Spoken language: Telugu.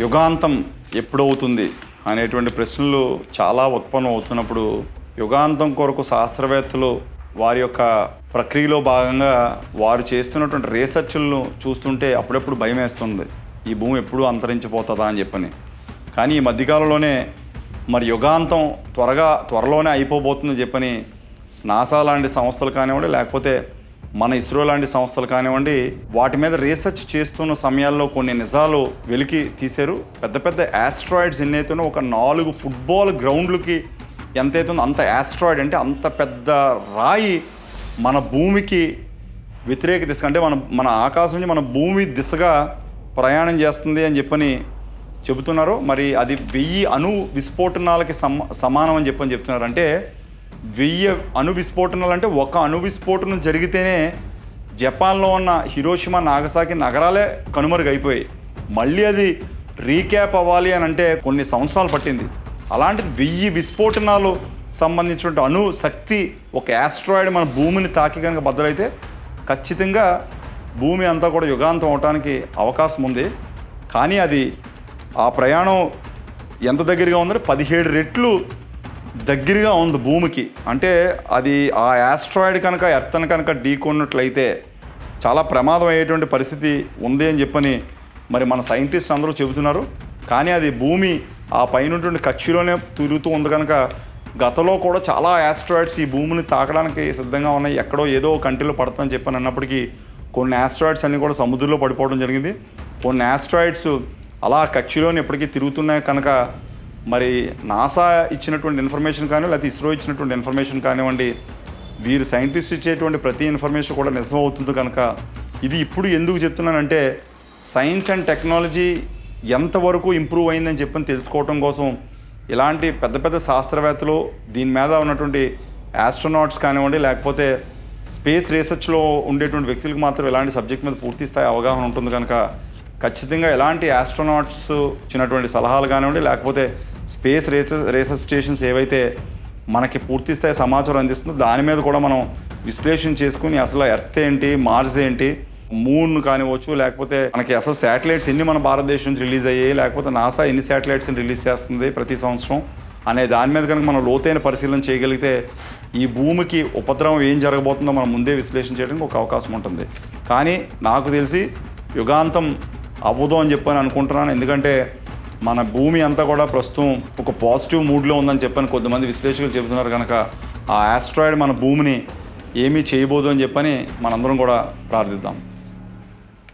యుగాంతం ఎప్పుడవుతుంది అనేటువంటి ప్రశ్నలు చాలా ఉత్పన్నం అవుతున్నప్పుడు యుగాంతం కొరకు శాస్త్రవేత్తలు వారి యొక్క ప్రక్రియలో భాగంగా వారు చేస్తున్నటువంటి రీసెర్చ్లను చూస్తుంటే అప్పుడప్పుడు భయం వేస్తుంది ఈ భూమి ఎప్పుడు అంతరించిపోతుందా అని చెప్పని. కానీ ఈ మధ్యకాలంలోనే మరి యుగాంతం త్వరగా త్వరలోనే అయిపోబోతుందని చెప్పని నాసా లాంటి సంస్థలు కానివ్వండి లేకపోతే మన ఇస్రో లాంటి సంస్థలు కానివ్వండి వాటి మీద రీసెర్చ్ చేస్తున్న సమయాల్లో కొన్ని నిజాలు వెలికి తీశారు. పెద్ద పెద్ద యాస్ట్రాయిడ్స్ ఎన్నైతేనో ఒక నాలుగు ఫుట్బాల్ గ్రౌండ్లకి ఎంతైతుందో అంత యాస్ట్రాయిడ్ అంటే అంత పెద్ద రాయి మన భూమికి వ్యతిరేక దిశ అంటే మన మన ఆకాశం నుంచి మన భూమి దిశగా ప్రయాణం చేస్తుంది అని చెప్పని చెబుతున్నారు. మరి అది వెయ్యి అణు విస్ఫోటనాలకి సమ సమానం అని చెప్పని చెప్తున్నారు. అంటే వెయ్యి అణు విస్ఫోటనాలు అంటే ఒక అణు విస్ఫోటనం జరిగితేనే జపాన్లో ఉన్న హిరోషిమా నాగసాకి నగరాలే కనుమరుగైపోయాయి. మళ్ళీ అది రీక్యాప్ అవ్వాలి అని అంటే కొన్ని సంవత్సరాలు పట్టింది. అలాంటిది వెయ్యి విస్ఫోటనాలు సంబంధించినటువంటి అణు శక్తి ఒక యాస్ట్రాయిడ్ మన భూమిని తాకి కనుక బద్దలైతే ఖచ్చితంగా భూమి అంతా కూడా యుగాంతం అవడానికి అవకాశం ఉంది. కానీ అది ఆ ప్రయాణం ఎంత దగ్గరగా ఉందంటే పదిహేడు రెట్లు దగ్గరగా ఉంది భూమికి. అంటే అది ఆ యాస్ట్రాయిడ్ కనుక ఎర్తను కనుక ఢీకొన్నట్లయితే చాలా ప్రమాదం అయ్యేటువంటి పరిస్థితి ఉంది అని చెప్పని మరి మన సైంటిస్ట్ అందరూ చెబుతున్నారు. కానీ అది భూమి ఆ పైన కక్షిలోనే తిరుగుతూ ఉంది కనుక గతంలో కూడా చాలా యాస్ట్రాయిడ్స్ ఈ భూమిని తాకడానికి సిద్ధంగా ఉన్నాయి. ఎక్కడో ఏదో కంట్రీలో కంటిలో పడుతుందని చెప్పని అన్నప్పటికీ కొన్ని యాస్ట్రాయిడ్స్ అన్నీ కూడా సముద్రంలో పడిపోవడం జరిగింది. కొన్ని యాస్ట్రాయిడ్స్ అలా కక్షిలోని ఎప్పటికీ తిరుగుతున్నాయి కనుక మరి నాసా ఇచ్చినటువంటి ఇన్ఫర్మేషన్ కానీ లేకపోతే ఇస్రో ఇచ్చినటువంటి ఇన్ఫర్మేషన్ కానివ్వండి వీరు సైంటిస్ట్ ఇచ్చేటువంటి ప్రతి ఇన్ఫర్మేషన్ కూడా నిజం అవుతుంది కనుక ఇది ఇప్పుడు ఎందుకు చెప్తున్నానంటే సైన్స్ అండ్ టెక్నాలజీ ఎంతవరకు ఇంప్రూవ్ అయిందని చెప్పని తెలుసుకోవటం కోసం ఇలాంటి పెద్ద పెద్ద శాస్త్రవేత్తలు దీని మీద ఉన్నటువంటి ఆస్ట్రోనాట్స్ కానివ్వండి లేకపోతే స్పేస్ రీసెర్చ్లో ఉండేటువంటి వ్యక్తులకు మాత్రం ఇలాంటి సబ్జెక్ట్ మీద పూర్తి స్థాయి అవగాహన ఉంటుంది కనుక ఖచ్చితంగా ఎలాంటి ఆస్ట్రోనాట్స్ ఇచ్చినటువంటి సలహాలు కానివ్వండి లేకపోతే స్పేస్ రేసెస్ రీసెర్చ్ స్టేషన్స్ ఏవైతే మనకి పూర్తి స్థాయి సమాచారం అందిస్తుందో దాని మీద కూడా మనం విశ్లేషణ చేసుకుని అసలు ఎర్త్ ఏంటి మార్స్ ఏంటి మూన్ కానివ్వచ్చు లేకపోతే మనకి అసలు శాటిలైట్స్ ఎన్ని మన భారతదేశం నుంచి రిలీజ్ అయ్యాయి లేకపోతే నాసా ఎన్ని శాటిలైట్స్ని రిలీజ్ చేస్తుంది ప్రతి సంవత్సరం అనే దాని మీద కనుక మనం లోతైన పరిశీలన చేయగలిగితే ఈ భూమికి ఉపద్రవం ఏం జరగబోతుందో మనం ముందే విశ్లేషణ చేయడానికి ఒక అవకాశం ఉంటుంది. కానీ నాకు తెలిసి యుగాంతం అవ్వదు అని చెప్పని అనుకుంటున్నాను. ఎందుకంటే మన భూమి అంతా కూడా ప్రస్తుతం ఒక పాజిటివ్ మూడ్లో ఉందని చెప్పని కొంతమంది విశ్లేషకులు చెబుతున్నారు కనుక ఆ ఆస్ట్రాయిడ్ మన భూమిని ఏమీ చేయబోదు అని చెప్పని మనందరం కూడా ప్రార్థిద్దాం.